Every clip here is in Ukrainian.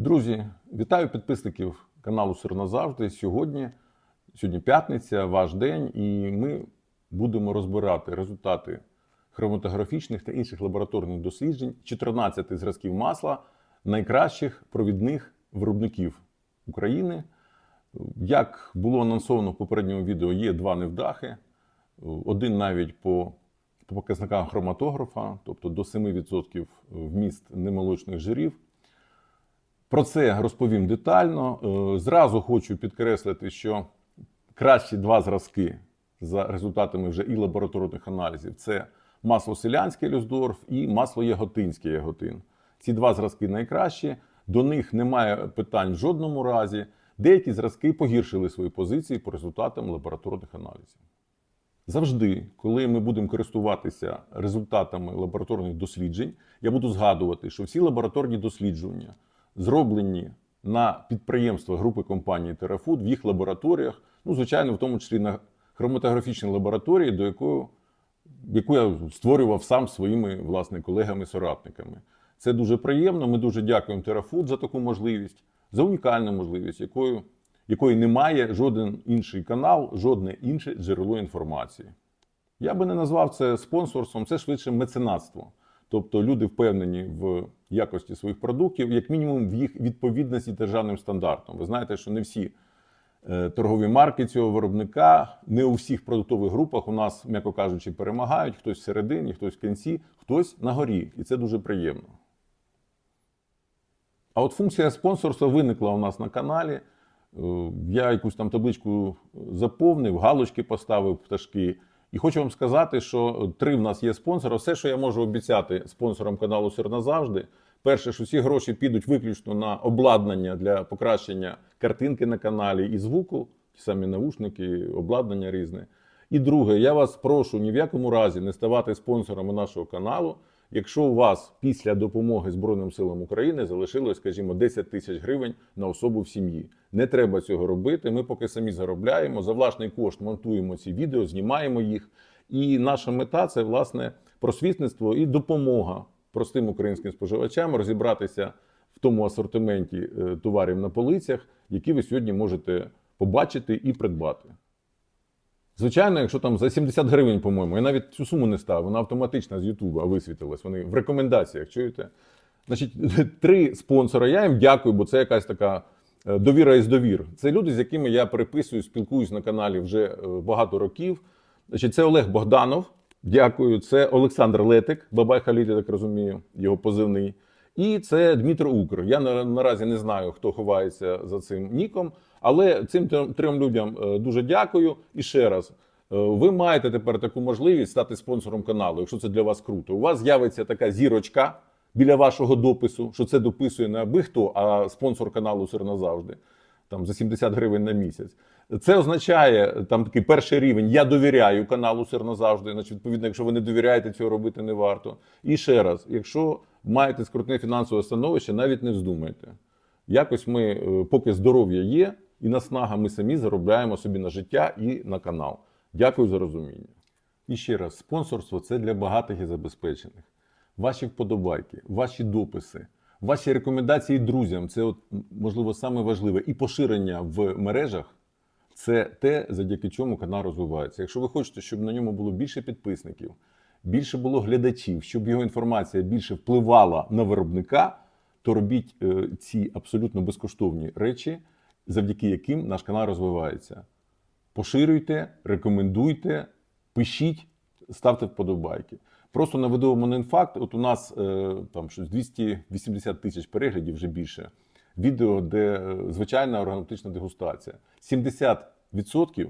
Друзі, вітаю підписників каналу Сир назавжди. Сьогодні, сьогодні п'ятниця, ваш день, і ми будемо розбирати результати хроматографічних та інших лабораторних досліджень 14 зразків масла найкращих провідних виробників України. Як було анонсовано в попередньому відео, є два невдахи. Один навіть по по показникам хроматографа, тобто до 7% вміст немолочних жирів. Про це розповім детально. Е, Зразу хочу підкреслити, що кращі два зразки за результатами вже і лабораторних аналізів це масло селянське Люсдорф і масло Яготинське Яготин. Ці два зразки найкращі. До них немає питань в жодному разі. Деякі зразки погіршили свої позиції по результатам лабораторних аналізів. Завжди, коли ми будемо користуватися результатами лабораторних досліджень, я буду згадувати, що всі лабораторні дослідження зроблені на підприємствах групи компанії Терафуд в їх лабораторіях, ну, звичайно, в тому числі на хроматографічній лабораторії, до якої, яку я створював сам своїми власне колегами-соратниками. Це дуже приємно. Ми дуже дякуємо Терафуд за таку можливість, за унікальну можливість, якою якої немає жоден інший канал, жодне інше джерело інформації. Я би не назвав це спонсорством, це швидше меценатство. Тобто люди впевнені в якості своїх продуктів, як мінімум в їх відповідності державним стандартам. Ви знаєте, що не всі е, торгові марки цього виробника, не у всіх продуктових групах у нас, м'яко кажучи, перемагають. Хтось всередині, хтось в кінці, хтось на горі. І це дуже приємно. А от функція спонсорства виникла у нас на каналі. Е, Я якусь там табличку заповнив, галочки поставив пташки. І хочу вам сказати, що три в нас є спонсори. Все, що я можу обіцяти спонсорам каналу Сир назавжди. Перше, що всі гроші підуть виключно на обладнання для покращення картинки на каналі і звуку, ті самі навушники, обладнання різне. І друге, я вас прошу ні в якому разі не ставати спонсорами нашого каналу, якщо у вас після допомоги Збройним силам України залишилось, скажімо, 10 тисяч гривень на особу в сім'ї. Не треба цього робити. Ми поки самі заробляємо за власний кошт монтуємо ці відео, знімаємо їх. І наша мета це власне просвітництво і допомога простим українським споживачам розібратися в тому асортименті е, товарів на полицях, які ви сьогодні можете побачити і придбати. Звичайно, якщо там за 70 гривень, по-моєму, я навіть цю суму не став, вона автоматично з Ютуба висвітилась. Вони в рекомендаціях чуєте? Значить, три спонсори. Я їм дякую, бо це якась така е, довіра із довір. Це люди, з якими я переписую, спілкуюсь на каналі вже е, багато років. Значить, це Олег Богданов. Дякую. Це Олександр Летик, Бабай Халіт, я так розумію, його позивний. І це Дмитро Укр. Я наразі не знаю, хто ховається за цим ніком, але цим трьом- людям е, дуже дякую. І ще раз, е, ви маєте тепер таку можливість стати спонсором каналу, якщо це для вас круто. У вас з'явиться така зірочка біля вашого допису, що це дописує не аби хто, а спонсор каналу Сир назавжди. Там за 70 гривень на місяць. Це означає там такий перший рівень. Я довіряю каналу Сир назавжди. Значить, відповідно, якщо ви не довіряєте, цього робити не варто. І ще раз, якщо маєте скрутне фінансове становище, навіть не вздумайте. Якось ми, е, поки здоров'я є, і наснага, ми самі заробляємо собі на життя і на канал. Дякую за розуміння. І ще раз, спонсорство це для багатих і забезпечених. Ваші вподобайки, ваші дописи, ваші рекомендації друзям це, от, можливо, саме важливе. І поширення в мережах це те, завдяки чому канал розвивається. Якщо ви хочете, щоб на ньому було більше підписників, більше було глядачів, щоб його інформація більше впливала на виробника, то робіть е, ці абсолютно безкоштовні речі, завдяки яким наш канал розвивається. Поширюйте, рекомендуйте, пишіть, ставте вподобайки. Просто наведу вам факт: от у нас е, там щось 280 тисяч переглядів вже більше. Відео, де е, звичайна органолептична дегустація. 70%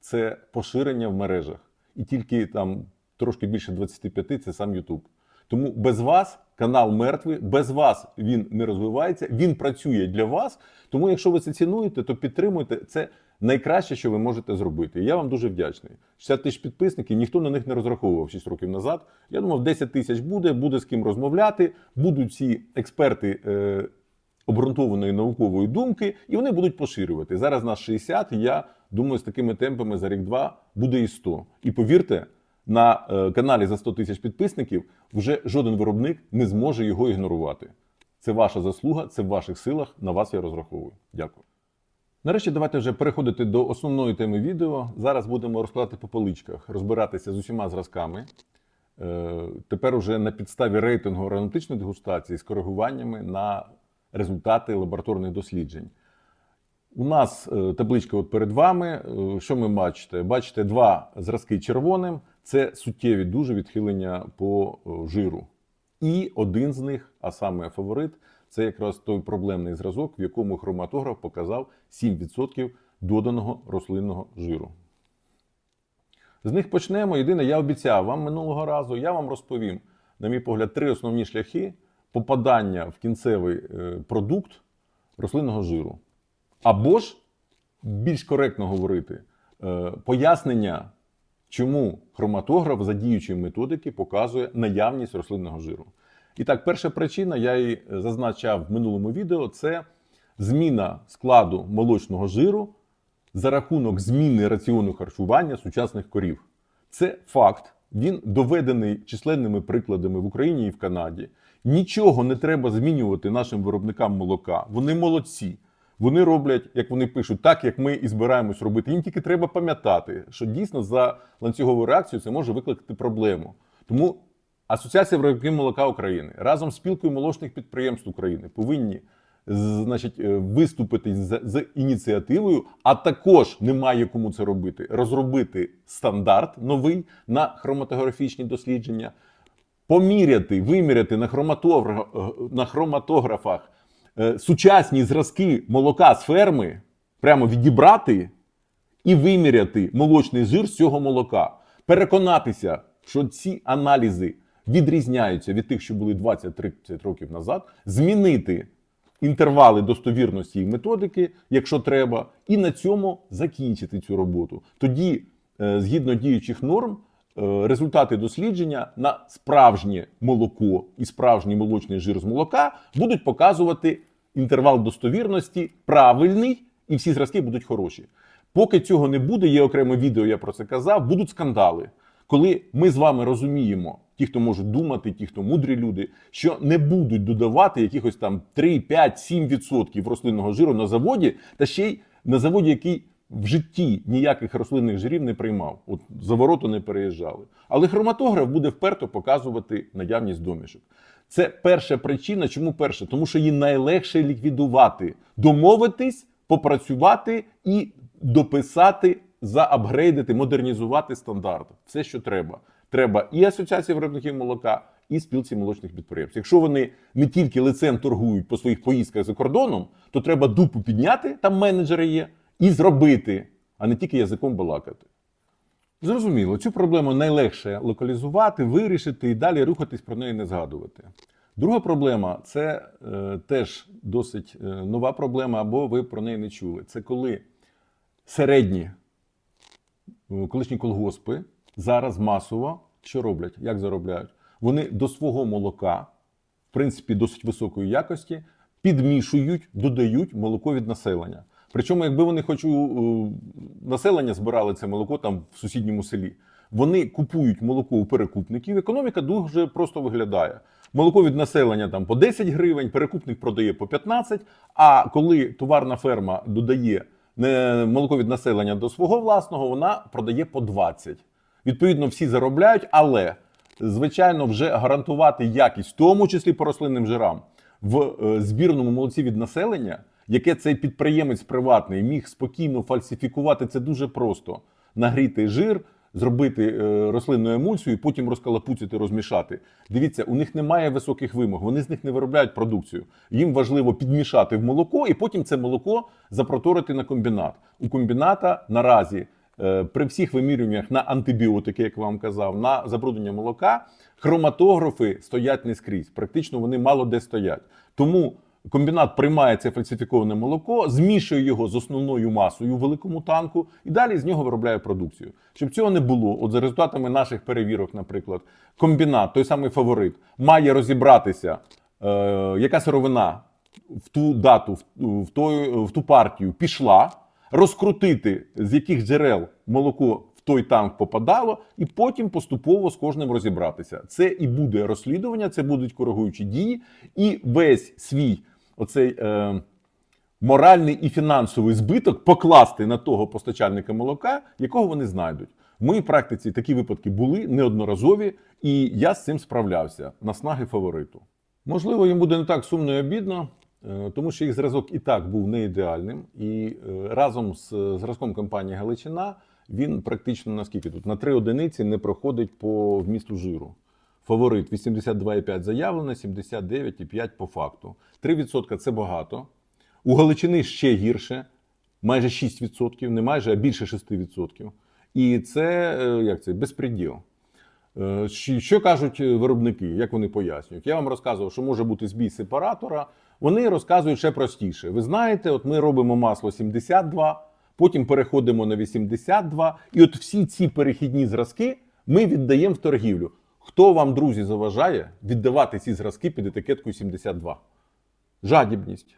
це поширення в мережах, і тільки там трошки більше 25% це сам YouTube. Тому без вас канал мертвий, без вас він не розвивається, він працює для вас. Тому, якщо ви це цінуєте, то підтримуйте це найкраще, що ви можете зробити. Я вам дуже вдячний. 60 тисяч підписників, ніхто на них не розраховував 6 років назад. Я думав, 10 тисяч буде, буде з ким розмовляти, будуть ці експерти. Е- обґрунтованої наукової думки, і вони будуть поширювати. Зараз нас 60, і я думаю, з такими темпами за рік-два буде і 100. І повірте, на е, каналі за 100 тисяч підписників вже жоден виробник не зможе його ігнорувати. Це ваша заслуга, це в ваших силах. На вас я розраховую. Дякую. Нарешті давайте вже переходити до основної теми відео. Зараз будемо розкладати по поличках, розбиратися з усіма зразками. Е, Тепер уже на підставі рейтингу аеронавтичної дегустації з коригуваннями на результати лабораторних досліджень. У нас е, табличка от перед вами. Що ми бачите? Бачите два зразки червоним. Це суттєві дуже відхилення по е, жиру. І один з них, а саме фаворит, це якраз той проблемний зразок, в якому хроматограф показав 7% доданого рослинного жиру. З них почнемо. Єдине, я обіцяв вам минулого разу, я вам розповім, на мій погляд, три основні шляхи попадання в кінцевий е, продукт рослинного жиру. Або ж, більш коректно говорити, е, пояснення, чому хроматограф за діючої методики показує наявність рослинного жиру. І так, перша причина, я її зазначав в минулому відео, це зміна складу молочного жиру за рахунок зміни раціону харчування сучасних корів. Це факт. Він доведений численними прикладами в Україні і в Канаді. Нічого не треба змінювати нашим виробникам молока. Вони молодці. Вони роблять, як вони пишуть, так як ми і збираємось робити. Їм тільки треба пам'ятати, що дійсно за ланцюгову реакцію це може викликати проблему. Тому Асоціація виробників молока України разом з спілкою молочних підприємств України повинні значить, е, виступити з, з ініціативою, а також немає кому це робити. Розробити стандарт новий на хроматографічні дослідження, поміряти, виміряти на, хроматограф, на хроматографах е, сучасні зразки молока з ферми, прямо відібрати і виміряти молочний жир з цього молока. Переконатися, що ці аналізи відрізняються від тих, що були 20-30 років назад, змінити інтервали достовірності і методики, якщо треба, і на цьому закінчити цю роботу. Тоді, е, згідно діючих норм, е, результати дослідження на справжнє молоко і справжній молочний жир з молока будуть показувати інтервал достовірності правильний, і всі зразки будуть хороші. Поки цього не буде, є окреме відео, я про це казав, будуть скандали. Коли ми з вами розуміємо, ті, хто можуть думати, ті, хто мудрі люди, що не будуть додавати якихось там 3, 5, 7% рослинного жиру на заводі, та ще й на заводі, який в житті ніяких рослинних жирів не приймав, от за вороту не переїжджали. Але хроматограф буде вперто показувати наявність домішок. Це перша причина. Чому перша? Тому що її найлегше ліквідувати, домовитись, попрацювати і дописати, заапгрейдити, модернізувати стандарт. Все, що треба. Треба і асоціації виробників молока, і спілці молочних підприємств. Якщо вони не тільки лицем торгують по своїх поїздках за кордоном, то треба дупу підняти, там менеджери є, і зробити, а не тільки язиком балакати. Зрозуміло, цю проблему найлегше локалізувати, вирішити і далі рухатись про неї не згадувати. Друга проблема це е, теж досить е, нова проблема, або ви про неї не чули. Це коли середні е, колишні колгоспи зараз масово що роблять? Як заробляють? Вони до свого молока, в принципі, досить високої якості, підмішують, додають молоко від населення. Причому, якби вони хоч у е, населення збирали це молоко там в сусідньому селі, вони купують молоко у перекупників. Економіка дуже просто виглядає. Молоко від населення там по 10 гривень, перекупник продає по 15. А коли товарна ферма додає молоко від населення до свого власного, вона продає по 20. Відповідно, всі заробляють, але звичайно, вже гарантувати якість, в тому числі по рослинним жирам, в е, збірному молоці від населення, яке цей підприємець приватний міг спокійно фальсифікувати, це дуже просто. Нагріти жир, зробити е, рослинну емульсію і потім розкалапуцити, розмішати. Дивіться, у них немає високих вимог, вони з них не виробляють продукцію. Їм важливо підмішати в молоко і потім це молоко запроторити на комбінат. У комбіната наразі. Е, При всіх вимірюваннях на антибіотики, як вам казав, на забруднення молока, хроматографи стоять не скрізь. Практично вони мало де стоять. Тому комбінат приймає це фальсифіковане молоко, змішує його з основною масою у великому танку і далі з нього виробляє продукцію. Щоб цього не було, от за результатами наших перевірок, наприклад, комбінат, той самий фаворит, має розібратися, е, яка сировина в ту дату, в, в, той, в ту партію пішла розкрутити, з яких джерел молоко той танк попадало, і потім поступово з кожним розібратися. Це і буде розслідування, це будуть коригуючі дії, і весь свій оцей. Е, моральний і фінансовий збиток покласти на того постачальника молока, якого вони знайдуть. В моїй практиці такі випадки були неодноразові, і я з цим справлявся на снаги фавориту. Можливо, їм буде не так сумно і обідно, е, тому що їх зразок і так був не ідеальним. І е, разом з зразком компанії Галичина він практично наскільки тут на три одиниці не проходить по вмісту жиру. Фаворит 82,5 заявлено, 79,5 по факту. 3% це багато. У Галичини ще гірше, майже 6%, не майже, а більше 6%. І це е, як це безпреділ. Е, Що кажуть виробники, як вони пояснюють? Я вам розказував, що може бути збій сепаратора. Вони розказують ще простіше. Ви знаєте, от ми робимо масло 72, потім переходимо на 82, і от всі ці перехідні зразки ми віддаємо в торгівлю. Хто вам, друзі, заважає віддавати ці зразки під етикеткою 72? Жадібність.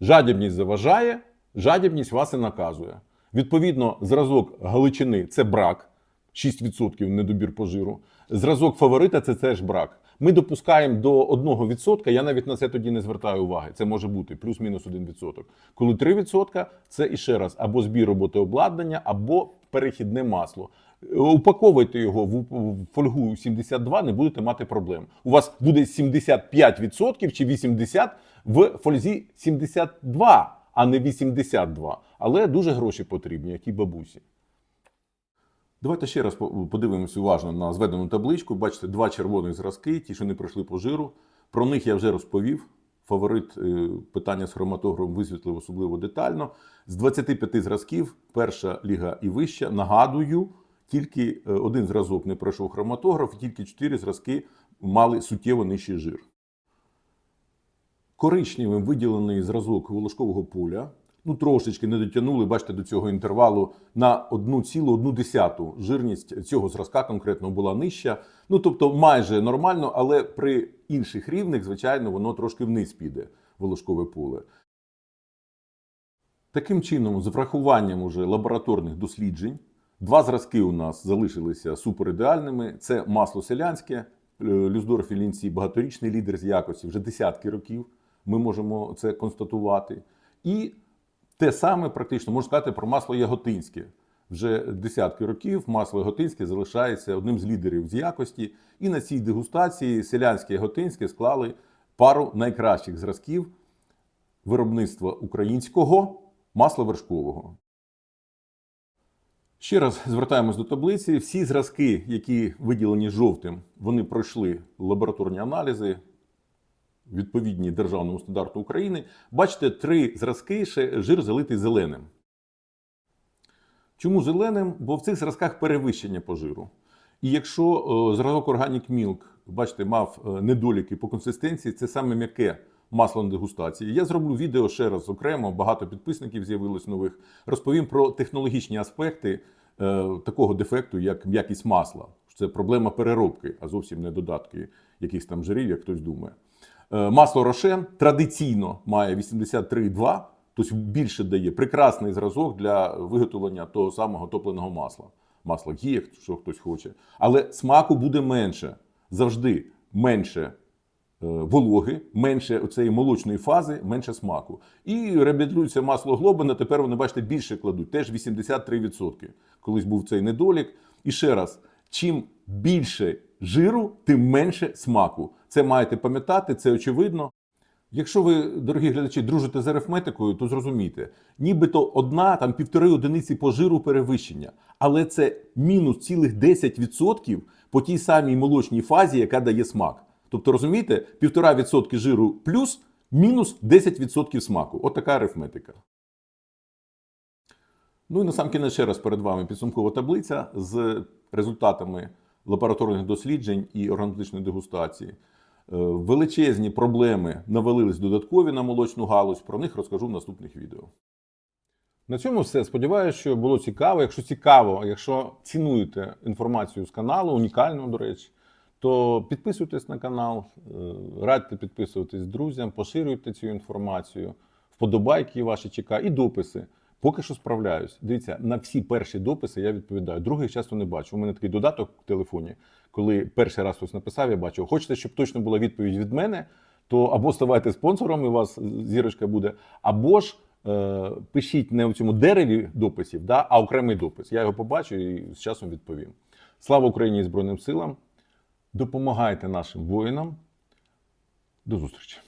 Жадібність заважає, жадібність вас і наказує. Відповідно, зразок Галичини це брак, 6% недобір по жиру. Зразок фаворита це теж брак. Ми допускаємо до 1%, я навіть на це тоді не звертаю уваги. Це може бути плюс-мінус 1%. Коли 3% це іще раз або збір роботи обладнання, або перехідне масло. Упаковуйте його в фольгу 72, не будете мати проблем. У вас буде 75% чи 80% в фользі 72, а не 82. Але дуже гроші потрібні, як і бабусі. Давайте ще раз по- подивимося уважно на зведену табличку. Бачите, два червоних зразки, ті, що не пройшли по жиру. Про них я вже розповів. Фаворит е, питання з хроматографом висвітлив особливо детально. З 25 зразків, перша ліга і вища. Нагадую, тільки е, один зразок не пройшов хроматограф, і тільки 4 зразки мали суттєво нижчий жир. Коричневим виділений зразок волошкового поля. Ну, трошечки не дотягнули, бачите, до цього інтервалу на 1,1. Жирність цього зразка конкретно була нижча. Ну, тобто, майже нормально, але при інших рівнях, звичайно, воно трошки вниз піде, волошкове поле. Таким чином, з врахуванням уже лабораторних досліджень, два зразки у нас залишилися суперідеальними. Це масло селянське, е, Люздорф і багаторічний лідер з якості, вже десятки років. Ми можемо це констатувати. І те саме практично можна сказати про масло яготинське. Вже десятки років масло яготинське залишається одним з лідерів з якості. І на цій дегустації селянське яготинське склали пару найкращих зразків виробництва українського масла вершкового. Ще раз звертаємось до таблиці. Всі зразки, які виділені жовтим, вони пройшли лабораторні аналізи, відповідні державному стандарту України. Бачите, три зразки ще жир залитий зеленим. Чому зеленим? Бо в цих зразках перевищення по жиру. І якщо е, зразок Organic Milk, бачите, мав е, недоліки по консистенції, це саме м'яке масло на дегустації. Я зроблю відео ще раз окремо, багато підписників з'явилось нових. Розповім про технологічні аспекти е, такого дефекту, як м'якість масла. Це проблема переробки, а зовсім не додатки якихось там жирів, як хтось думає. Е, Масло Рошен традиційно має 83,2, тобто більше дає прекрасний зразок для виготовлення того самого топленого масла. Масло є, що хтось хоче. Але смаку буде менше. Завжди менше вологи, менше оцеї молочної фази, менше смаку. І реабілітується масло Глобина, тепер вони, бачите, більше кладуть, теж 83%. Колись був цей недолік. І ще раз, чим більше жиру, тим менше смаку. Це маєте пам'ятати, це очевидно. Якщо ви, дорогі глядачі, дружите з арифметикою, то зрозумійте, нібито одна там півтори одиниці по жиру перевищення, але це мінус цілих 10% по тій самій молочній фазі, яка дає смак. Тобто, розумієте, півтора відсотки жиру плюс мінус 10% смаку. От така арифметика. Ну і на сам кінець ще раз перед вами підсумкова таблиця з результатами лабораторних досліджень і органолептичної дегустації. Е, Величезні проблеми навалились додаткові на молочну галузь. Про них розкажу в наступних відео. На цьому все. Сподіваюся, що було цікаво. Якщо цікаво, якщо цінуєте інформацію з каналу, унікальну, до речі, то підписуйтесь на канал, е, радьте підписуватись друзям, поширюйте цю інформацію, вподобайки ваші чекаю і дописи. Поки що справляюсь. Дивіться, на всі перші дописи я відповідаю. Других часто не бачу. У мене такий додаток в телефоні, коли перший раз хтось написав, я бачу. Хочете, щоб точно була відповідь від мене, то або ставайте спонсором, і у вас зірочка буде, або ж е, пишіть не в цьому дереві дописів, да, а окремий допис. Я його побачу і з часом відповім. Слава Україні і Збройним силам! Допомагайте нашим воїнам. До зустрічі!